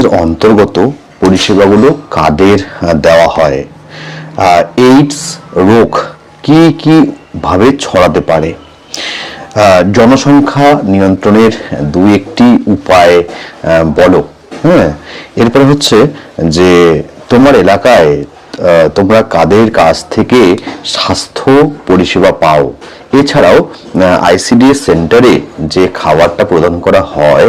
এর অন্তর্গত পরিষেবাগুলো কাদের দেওয়া হয়? এইডস রোগ কি কি ভাবে ছড়াতে পারে? জনসংখ্যা নিয়ন্ত্রণের দুই একটি উপায় বলো। হ্যাঁ? এরপরে হচ্ছে যে তোমার এলাকায় তোমরা কাদের কাছ থেকে স্বাস্থ্য পরিষেবা পাও? এছাড়াও আইসিডিএস সেন্টারে যে খাবারটা প্রদান করা হয়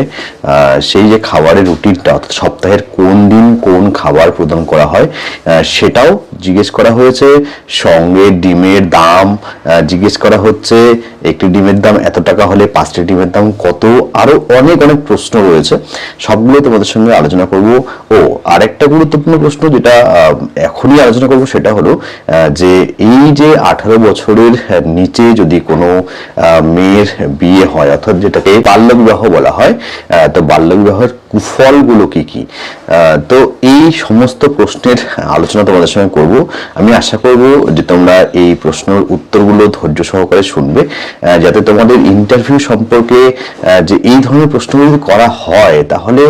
সেই যে খাবারের রুটিনটা সপ্তাহের কোন দিন কোন খাবার প্রদান করা হয় সেটাও জিজ্ঞেস করা হয়েছে। সঙ্গে ডিমের দাম জিজ্ঞেস করা হচ্ছে, একটি ডিমের দাম এত টাকা হলে পাঁচটি ডিমের দাম কত? আরও অনেক অনেক প্রশ্ন রয়েছে। সবগুলো তোমাদের সঙ্গে আলোচনা করব। ও, আরেকটা গুরুত্বপূর্ণ প্রশ্ন যেটা এখনই আলোচনা করব, সেটা হলো যে এই যে আঠারো বছরের নিচে যদি কোনো আহ, মেয়ের বিয়ে হয় অর্থাৎ যেটাকে বাল্যবিবাহ বলা হয় তো বাল্যবিবাহের কুফলগুলো কি কি? তো এই সমস্ত প্রশ্নের আলোচনা তোমাদের সঙ্গে করব। আমি আশা করব যে তোমরা এই প্রশ্নের উত্তরগুলো ধৈর্য সহকারে শুনবে যাতে তোমাদের ইন্টারভিউ সম্পর্কে যে এই ধরনের প্রশ্নগুলো যদি করা হয় তাহলে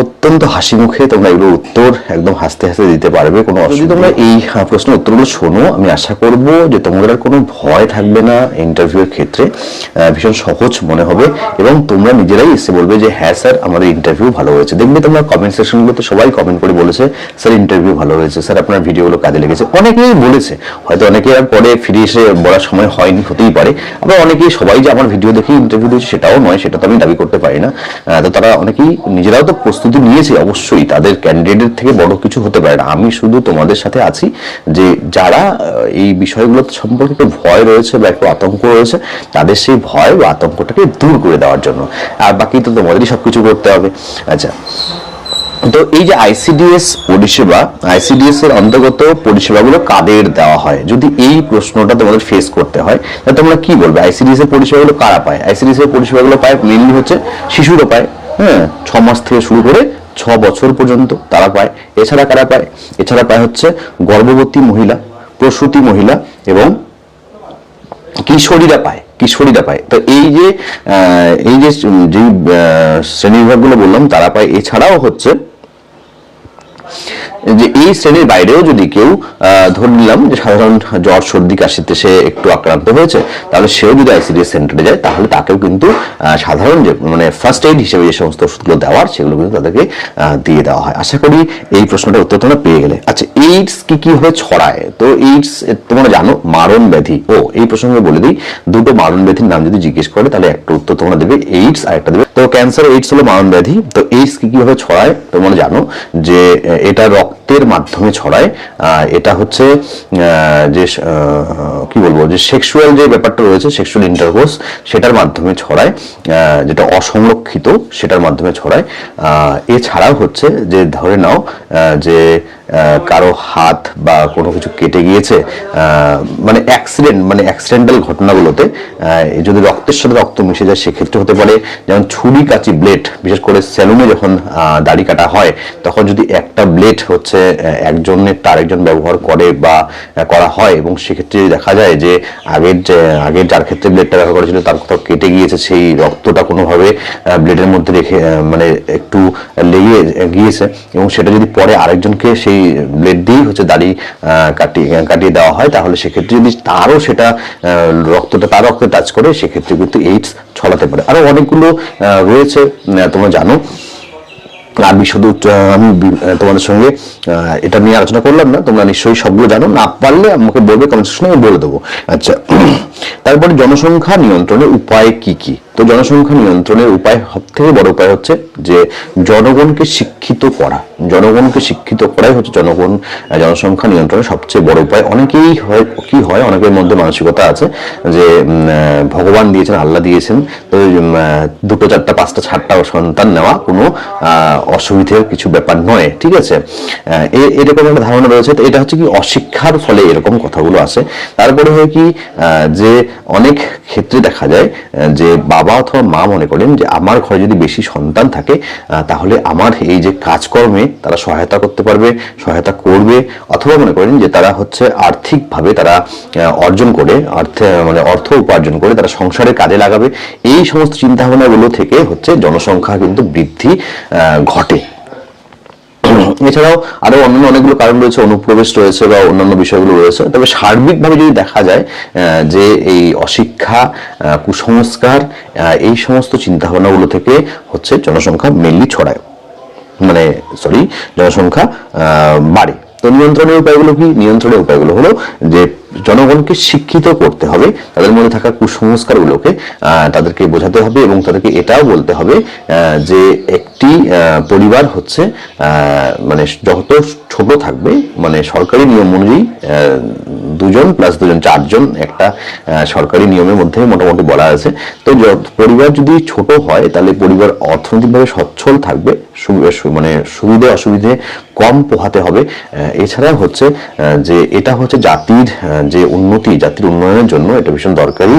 অত্যন্ত হাসি মুখে তোমরা এগুলো উত্তর একদম হাসতে হাসতে দিতে পারবে কোনো যদি তোমরা এই প্রশ্নের উত্তরগুলো শোনো আমি আশা করব যে তোমাদের আর কোনো ভয় থাকবে না ইন্টারভিউয়ের ক্ষেত্রে ভীষণ সহজ মনে হবে এবং তোমরা নিজেরাই এসে বলবে যে হ্যাঁ স্যার আমাদের ইন্টারভিউ ভালো হয়েছে। দেখবে তোমরা কমেন্ট সেকশনগুলোতে সবাই কমেন্ট করে বলেছে, স্যার ইন্টারভিউ ভালো হয়েছে। স্যার, আপনার ভিডিওগুলো কাজে লেগেছে। অনেকেই বলেছে, হয়তো অনেকে আর পরে ফিরে এসে বলার সময় হয়নি, হতেই পারে। আবার অনেকেই সবাই যে আমার ভিডিও দেখে ইন্টারভিউ দিয়েছে সেটাও নয়, সেটা তো আমি দাবি করতে পারি না। তো তারা অনেকেই নিজেরাও তো প্রস্তুতি নিয়েছে অবশ্যই, তাদের ক্যান্ডিডেট থেকে বড় কিছু হতে পারে না। আমি শুধু তোমাদের সাথে আছি যে যারা এই বিষয়গুলো সম্পর্কে একটু ভয় রয়েছে বা একটু আতঙ্ক রয়েছে, তাদের সেই ভয় বা আতঙ্কটাকে দূর করে দেওয়ার জন্য। আর বাকি তো তোমাদেরই সবকিছু করতে হবে। আচ্ছা। তো এই যে আইসিডিএস পরিষেবা আইসিডিএস এর অন্তর্গত পরিষেবাগুলো কাদের দেওয়া হয়? যদি এই প্রশ্নটা তোমাদের ফেস করতে হয়, তাহলে তোমরা কি বলবে? আইসিডিএস এর পরিষেবাগুলো কারা পায়? আইসিডিএস এর পরিষেবাগুলো পায় মেনলি হচ্ছে শিশুরা পায় হ্যাঁ? ছ মাস থেকে শুরু করে ছ বছর পর্যন্ত তারা পায়। এছাড়া কারা পায়? এছাড়া পায় হচ্ছে গর্ভবতী মহিলা, প্রসূতি মহিলা এবং কিশোরীরা পায়। কিশোরীরা পায়। তো এই যে এই যে যে শ্রেণীবিভাগগুলো বললাম তারা পায়। এছাড়াও হচ্ছে যে এই শ্রেণির বাইরেও যদি কেউ ধরে নিলাম যে সাধারণ জ্বর, সর্দি, কাশিতে সে একটু আক্রান্ত হয়েছে, তাহলে সেও যদি আইসিডিএস সেন্টারে যায়, তাহলে তাকেও কিন্তু সাধারণ যে মানে ফার্স্ট এইড হিসেবে যে সমস্ত ওষুধগুলো দেওয়ার, সেগুলো কিন্তু তাদেরকে দিয়ে দেওয়া হয়। আশা করি এই প্রশ্নটার উত্তর তোমরা পেয়ে গেলে। আচ্ছা এইডস কি কীভাবে ছড়ায়? তো এইডস তোমরা জানো, মারণ ব্যাধি। ও, এই প্রসঙ্গে বলে দিই, দুটো মারণ ব্যাধির নাম যদি জিজ্ঞেস করে, তাহলে একটা উত্তর তোমরা দেবে এইডস আর একটা দেবে। তো ক্যান্সার এইডস হলো মারণ ব্যাধি। তো এইডস কি কীভাবে ছড়ায়, তোমরা জানো যে এটা এটা রক্তের মাধ্যমে ছড়ায়। এটা হচ্ছে যে কি বলব, যে সেক্সুয়াল যে ব্যাপারটা রয়েছে সেক্সুয়াল ইন্টারকোর্স সেটার মাধ্যমে ছড়ায় যেটা অসংরক্ষিত, সেটার মাধ্যমে ছড়ায়। এছাড়াও হচ্ছে যে, ধরে নাও যে কারও হাত বা কোনো কিছু কেটে গিয়েছে মানে অ্যাক্সিডেন্ট মানে অ্যাক্সিডেন্টাল ঘটনাগুলোতে যদি রক্তের সাথে রক্ত মিশে যায়, সেক্ষেত্রে হতে পারে যেমন ছুরি কাচি ব্লেড বিশেষ করে সেলুনে যখন দাড়ি কাটা হয়, তখন যদি একটা ব্লেড হচ্ছে একজনের তার একজন ব্যবহার করে বা করা হয় এবং সেক্ষেত্রে দেখা যায় যে আগের যে, আগের যার ক্ষেত্রে ব্লেডটা ব্যবহার করেছিল তার কোথাও কেটে গিয়েছে, সেই রক্তটা কোনোভাবে ব্লেডের মধ্যে রেখে মানে একটু লেগে গিয়েছে এবং সেটা যদি পরে আরেকজনকে সেই ব্লেড দিয়েই হচ্ছে দাড়ি কাটিয়ে কাটিয়ে দেওয়া হয়, তাহলে সেক্ষেত্রে যদি তারও সেটা রক্তটা, তার রক্তে টাচ করে, সেক্ষেত্রে কিন্তু এইডস ছড়াতে পারে। আরও অনেকগুলো রয়েছে তোমরা জানো। আমি শুধু আমি তোমাদের সঙ্গে এটা নিয়ে আলোচনা করলাম না, তোমরা নিশ্চয়ই সবগুলো জানো, না পারলে আমাকে বলবে কমেন্ট সেকশনে বলে দেবো। আচ্ছা তারপরে জনসংখ্যা নিয়ন্ত্রণের উপায় কি কি? তো জনসংখ্যা নিয়ন্ত্রণের উপায় সব থেকে বড় উপায় হচ্ছে যে জনগণকে শিক্ষিত করা। জনগণকে শিক্ষিত করাই হচ্ছে জনগণ জনসংখ্যা নিয়ন্ত্রণের সবচেয়ে বড় উপায়। অনেকেই হয়, কি হয়, অনেকের মধ্যে মানসিকতা আছে যে ভগবান দিয়েছেন, আল্লাহ দিয়েছেন, তো দুটো চারটা, পাঁচটা ছাড়টা সন্তান নেওয়া কোনো অসুবিধের কিছু ব্যাপার নয়, ঠিক আছে? এরকম একটা ধারণা রয়েছে, তো এটা হচ্ছে কি, অশিক্ষার ফলে এরকম কথাগুলো আসে। তারপরে হয় কি যে অনেক ক্ষেত্রে দেখা যায় যে বাবা অথবা মা মনে করেন যে আমার ঘরে যদি বেশি সন্তান থাকে তাহলে আমার এই যে কাজকর্মে তারা সহায়তা করতে পারবে, সহায়তা করবে, অথবা মনে করেন যে তারা হচ্ছে আর্থিকভাবে তারা অর্জন করে, অর্থে মানে অর্থ উপার্জন করে তারা সংসারে কাজে লাগাবে। এই সমস্ত চিন্তাভাবনাগুলো থেকে হচ্ছে জনসংখ্যা কিন্তু বৃদ্ধি ঘটে। এছাড়াও আরও অন্যান্য অনেকগুলো কারণ রয়েছে, অনুপ্রবেশ রয়েছে বা অন্যান্য বিষয়গুলো রয়েছে। তবে সার্বিকভাবে যদি দেখা যায় যে এই অশিক্ষা কুসংস্কার এই সমস্ত চিন্তাভাবনাগুলো থেকে হচ্ছে জনসংখ্যা মেনলি ছড়ায়। মানে সরি জনসংখ্যা বাড়ে। তো নিয়ন্ত্রণের উপায়গুলো কি? নিয়ন্ত্রণের উপায়গুলো হলো যে জনগণকে শিক্ষিত করতে হবে, তাদের মধ্যে থাকা কুসংস্কারগুলোকে তাদেরকে বোঝাতে হবে এবং তাদেরকে এটাও বলতে হবে যে একটি পরিবার হচ্ছে মানে যত ছোট থাকবে মানে সরকারি নিয়ম অনুযায়ী দুজন প্লাস দুজন, চারজন একটা সরকারি নিয়মের মধ্যে মোটামুটি বলা আছে। তো পরিবার যদি ছোট হয়, তাহলে পরিবার অর্থনৈতিকভাবে সচ্ছল থাকবে মানে সুবিধে অসুবিধে কম পোহাতে হবে। এছাড়া হচ্ছে যে এটা হচ্ছে জাতির যে উন্নতি, জাতির উন্নয়নের জন্য এটা ভীষণ দরকারি।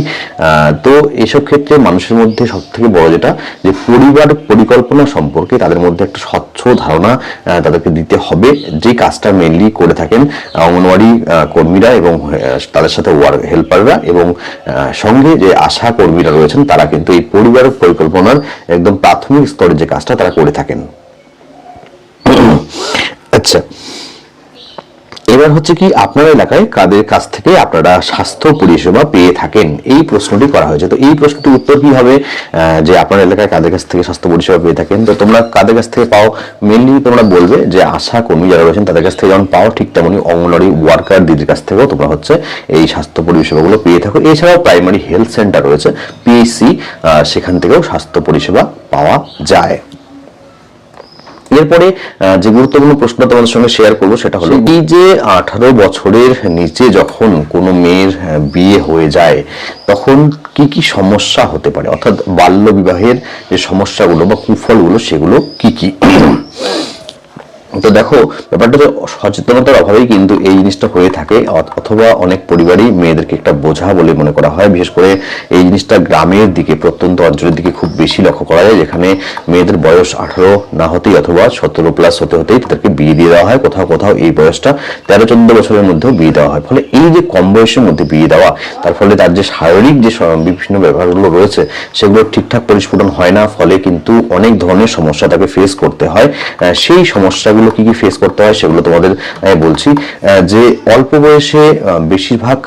তো এসব ক্ষেত্রে মানুষের মধ্যে সব থেকে বড় যেটা, যে পরিবার পরিকল্পনা সম্পর্কে তাদের মধ্যে একটা স্বচ্ছ ধারণা তাদেরকে দিতে হবে। যে কাজটা মেনলি করে থাকেন অঙ্গনওয়াড়ি কর্মীরা এবং তাদের সাথে ওয়ার্ক হেল্পাররা এবং সঙ্গে যে আশা কর্মীরা রয়েছেন, তারা কিন্তু এই পরিবার পরিকল্পনার একদম প্রাথমিক স্তরে যে কাজটা তারা করে থাকেন। আচ্ছা এবার হচ্ছে কি, আপনার এলাকায় কাদের কাছ থেকে আপনারা স্বাস্থ্য পরিষেবা পেয়ে থাকেন? এই প্রশ্নটি করা হয়েছে। তো এই প্রশ্নটির উত্তর কি হবে? যে আপনার এলাকায় কাদের কাছ থেকে স্বাস্থ্য পরিষেবা পেয়ে থাকেন? তো তোমরা কাদের কাছ থেকে পাও? মেনলি তোমরা বলবে যে আশা কর্মী যারা রয়েছেন, তাদের কাছ থেকে যেমন পাও, ঠিক তেমনই অঙ্গনওয়াড়ি ওয়ার্কার দিদির কাছ থেকেও তোমরা হচ্ছে এই স্বাস্থ্য পরিষেবাগুলো পেয়ে থাকো। এছাড়াও প্রাইমারি হেলথ সেন্টার রয়েছে পিএইচসি সেখান থেকেও স্বাস্থ্য পরিষেবা পাওয়া যায়। এরপরে যে গুরুত্বপূর্ণ প্রশ্ন তোমাদের সঙ্গে শেয়ার করব সেটা হলো এই যে আঠারো বছরের নিচে যখন কোনো মেয়ের বিয়ে হয়ে যায় তখন কি কি সমস্যা হতে পারে? অর্থাৎ বাল্য বিবাহের যে সমস্যাগুলো বা কুফলগুলো সেগুলো কি কি? তো দেখো, ব্যাপারটা তো সচেতনতার অভাবেই কিন্তু এই জিনিসটা হয়ে থাকে। অথবা অনেক পরিবারই মেয়েদেরকে একটা বোঝা বলে মনে করা হয়। বিশেষ করে এই জিনিসটা গ্রামের দিকে, প্রত্যন্ত অঞ্চলের দিকে খুব বেশি লক্ষ্য করা যায়, যেখানে মেয়েদের বয়স আঠারো না হতেই অথবা সতেরো প্লাস হতে হতেই তাদেরকে বিয়ে দিয়ে দেওয়া হয়। কোথাও কোথাও এই বয়সটা তেরো, চোদ্দ বছরের মধ্যেও বিয়ে দেওয়া হয়। ফলে এই যে কম বয়সের মধ্যে বিয়ে দেওয়া, তার ফলে তার যে শারীরিক যে বিভিন্ন ব্যাপারগুলো রয়েছে, সেগুলো ঠিকঠাক পরিস্ফুটন হয় না। ফলে কিন্তু অনেক ধরনের সমস্যা তাকে ফেস করতে হয়। সেই সমস্যাগুলো কি কি ফেস করতে হয় সেগুলো তোমাদের বলছি। যে অল্প বয়সে বেশিরভাগ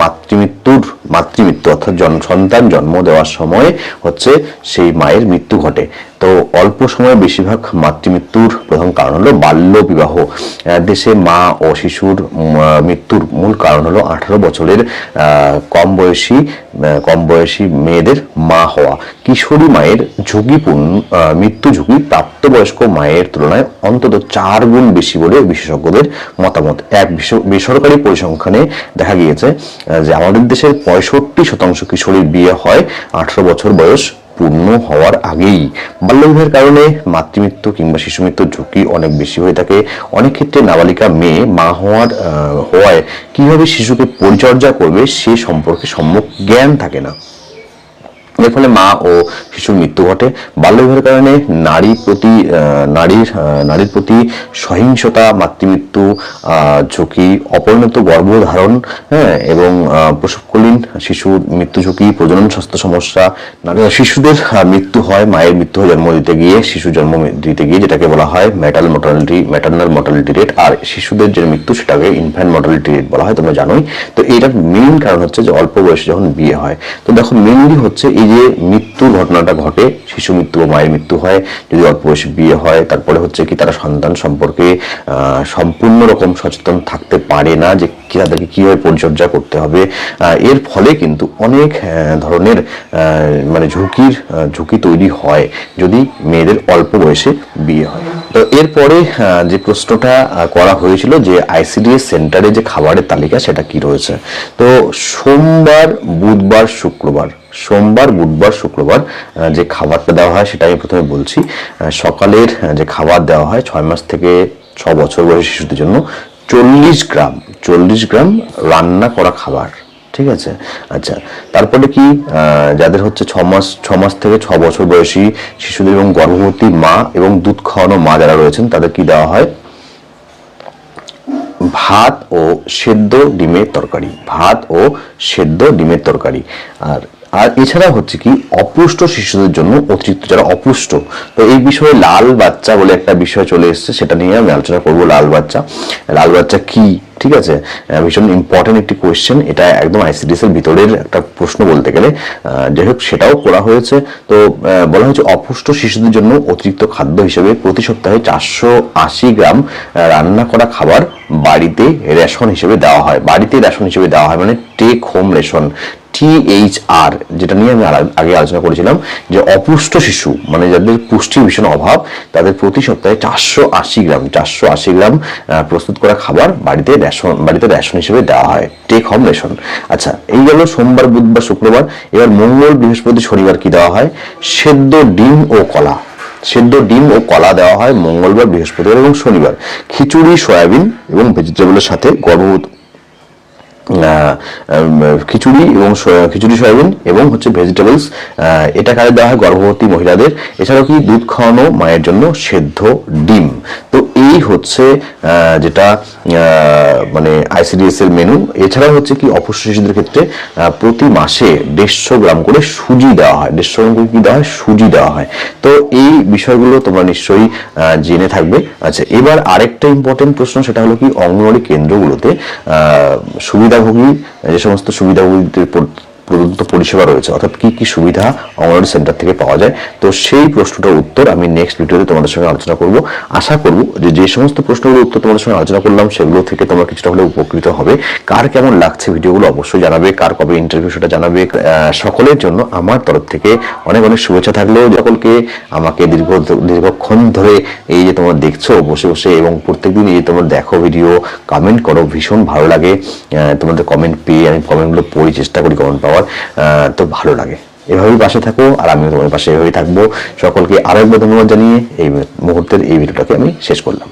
মাতৃমৃত্যুর মাতৃমৃত্যু অর্থাৎ জন- সন্তান জন্ম দেওয়ার সময় হচ্ছে সেই মায়ের মৃত্যু ঘটে। তো অল্প সময়ে বেশিরভাগ মাতৃমৃত্যুর প্রধান কারণ হলো বাল্য বিবাহ। দেশে মা ও শিশুর মৃত্যুর মূল কারণ হলো আঠারো বছরের কম বয়সী কম বয়সী মেয়েদের মা হওয়া। কিশোরী মায়ের ঝুঁকিপূর্ণ মৃত্যু ঝুঁকি প্রাপ্তবয়স্ক মায়ের তুলনায় অন্তত চার গুণ বেশি বলে বিশেষজ্ঞদের মতামত। এক বেসরকারি পরিসংখ্যানে দেখা গিয়েছে যে আমাদের দেশের পঁয়ষট্টি শতাংশ কিশোরীর বিয়ে হয়। আঠারো বছর বয়স পূর্ণ হওয়ার আগেই। বাল্যবিবাহের কারণে মাতৃমৃত্যু কিংবা শিশু মৃত্যুর ঝুঁকি অনেক বেশি হয়ে থাকে। অনেক ক্ষেত্রে নাবালিকা মেয়ে মা হওয়ার হওয়ায় কীভাবে শিশুকে পরিচর্যা করবে সে সম্পর্কে সম্যক জ্ঞান থাকে না। এর ফলে মা ও শিশুর মৃত্যু ঘটে। বাল্যবিবাহের কারণে নারী প্রতি নারীর নারীর প্রতি সহিংসতা, মাতৃমৃত্যু ঝুঁকি, অপরিণত গর্ভধারণ হ্যাঁ এবং প্রসবকালীন শিশুর মৃত্যু ঝুঁকি, প্রজনন স্বাস্থ্য সমস্যা শিশুদের মৃত্যু হয়, মায়ের মৃত্যু হয়, জন্ম দিতে গিয়ে, শিশু জন্ম দিতে গিয়ে যেটাকে বলা হয় maternal mortality maternal mortality rate আর শিশুদের যে মৃত্যু সেটাকে ইনফ্যান্ট মর্টালিটি রেট বলা হয়, তোমরা জানোই। তো এটার মেইন কারণ হচ্ছে যে অল্প বয়সে যখন বিয়ে হয়, তো দেখো মেইনলি হচ্ছে এই যে মৃত্যুর ঘটনাটা ঘটে, শিশু মৃত্যু বা মায়ের মৃত্যু হয়, যদি অল্প বয়সে বিয়ে হয়, তারপরে হচ্ছে কি তারা সন্তান সম্পর্কে সম্পূর্ণ রকম সচেতন থাকতে পারে না যে তাদেরকে কীভাবে পরিচর্যা করতে হবে। এর ফলে কিন্তু অনেক ধরনের মানে ঝুঁকির ঝুঁকি তৈরি হয় যদি মেয়েদের অল্প বয়সে বিয়ে হয়। তো এরপরে যে প্রশ্নটা করা হয়েছিল যে আইসিডিএস সেন্টারে যে খাবারের তালিকা সেটা কি রয়েছে? তো সোমবার, বুধবার, শুক্রবার, সোমবার বুধবার, শুক্রবার যে খাবারটা দেওয়া হয় সেটা আমি প্রথমে বলছি। সকালের যে খাবার দেওয়া হয় ছয় মাস থেকে ছ বছর বয়সী শিশুদের জন্য চল্লিশ গ্রাম চল্লিশ গ্রাম রান্না করা খাবার, ঠিক আছে? আচ্ছা তারপরে কি যাদের হচ্ছে ছ মাস ছ মাস থেকে ছ বছর বয়সী শিশুদের এবং গর্ভবতী মা এবং দুধ খাওয়ানো মা যারা রয়েছেন, তাদের কি দেওয়া হয়? ভাত ও সেদ্ধ ডিমের তরকারি, ভাত ও সেদ্ধ ডিমের তরকারি। আর আর এছাড়া হচ্ছে কি, অপুষ্ট শিশুদের জন্য অতিরিক্ত যারা অপুষ্ট, তো এই বিষয়ে লাল বাচ্চা বলে একটা বিষয় চলে এসেছে, সেটা নিয়ে আমি আলোচনা করব লাল বাচ্চা। লাল বাচ্চা কি, ঠিক আছে? ভীষণ ইম্পর্টেন্ট একটি কোয়েশ্চেন এটা একদম আইসিডিএস এর ভিতরের একটা প্রশ্ন বলতে গেলে। যাই হোক, সেটাও করা হয়েছে। তো বলা হয়েছে অপুষ্ট শিশুদের জন্য অতিরিক্ত খাদ্য হিসেবে প্রতি সপ্তাহে চারশো আশি গ্রাম রান্না করা খাবার বাড়িতে রেশন হিসেবে দেওয়া হয়। বাড়িতে রেশন হিসেবে দেওয়া হয় মানে টেক হোম রেশন। টিএইচআর যেটা নিয়ে আমি আগে আলোচনা করেছিলাম, যে অপুষ্ট শিশু মানে যাদের পুষ্টির ভীষণ অভাব, তাদের প্রতি সপ্তাহে চারশো আশি গ্রাম, চারশো আশি গ্রাম প্রস্তুত করা খাবার বাড়িতে রেশন বাড়িতে রেশন হিসেবে দেওয়া হয়। Take home ration. আচ্ছা এই গেল সোমবার, বুধবার, শুক্রবার। এবার মঙ্গল, বৃহস্পতি, শনিবার কি দেওয়া হয়? সেদ্ধ ডিম ও কলা। সেদ্ধ ডিম ও কলা দেওয়া হয় মঙ্গলবার, বৃহস্পতিবার এবং শনিবার। খিচুড়ি, সয়াবিন এবং ভেজিটেবলের সাথে গর্ভবতী খিচুড়ি এবং খিচুড়ি, সয়াবিন এবং হচ্ছে ভেজিটেবলস এটা কাজে দেওয়া হয় গর্ভবতী মহিলাদের। এছাড়াও কি দুধ খাওয়ানো মায়ের জন্য সেদ্ধ ডিম? তো এই হচ্ছে যেটা মানে আইসিডিএস এর মেনু এছাড়াও হচ্ছে কি অপুষ্ট শিশুদের ক্ষেত্রে প্রতি মাসে দেড়শো গ্রাম করে সুজি দেওয়া হয়। দেড়শো গ্রাম করে কি দেওয়া হয়? সুজি দেওয়া হয়। তো এই বিষয়গুলো তোমরা নিশ্চয়ই জেনে থাকবে। আচ্ছা এবার আরেকটা ইম্পর্টেন্ট প্রশ্ন, সেটা হলো কি, অঙ্গনওয়াড়ি কেন্দ্রগুলোতে সুবিধাভোগী, যে সমস্ত সুবিধাভোগীদের প্রদত্ত পরিষেবা রয়েছে। অর্থাৎ কি কি সুবিধা অঙ্গনওয়াড়ি সেন্টার থেকে পাওয়া যায়? তো সেই প্রশ্নটার উত্তর আমি নেক্সট ভিডিওতে তোমাদের সঙ্গে আলোচনা করব। আশা করব যে যে সমস্ত প্রশ্নগুলোর উত্তর তোমাদের সঙ্গে আলোচনা করলাম, সেগুলো থেকে তোমরা কিছুটা হলে উপকৃত হবে। কার কেমন লাগছে ভিডিওগুলো অবশ্যই জানাবে, কার কবে ইন্টারভিউ সেটা জানাবে সকলের জন্য আমার তরফ থেকে অনেক অনেক শুভেচ্ছা থাকলেও সকলকে আমাকে দীর্ঘ দীর্ঘক্ষণ ধরে এই যে তোমরা দেখছ, বসে বসে এবং প্রত্যেকদিন এই তোমরা দেখো ভিডিও কমেন্ট করো, ভীষণ ভালো লাগে। তোমাদের কমেন্ট পেয়ে আমি কমেন্টগুলো পড়ি, চেষ্টা করি কমেন্ট পাওয়ার। আহ, তো ভালো লাগে। এভাবেই পাশে থাকো আর আমিও তোমার পাশে এভাবেই থাকব। সকলকে আরও একবার ধন্যবাদ জানিয়ে এই মুহূর্তের এই ভিডিওটাকে আমি শেষ করলাম।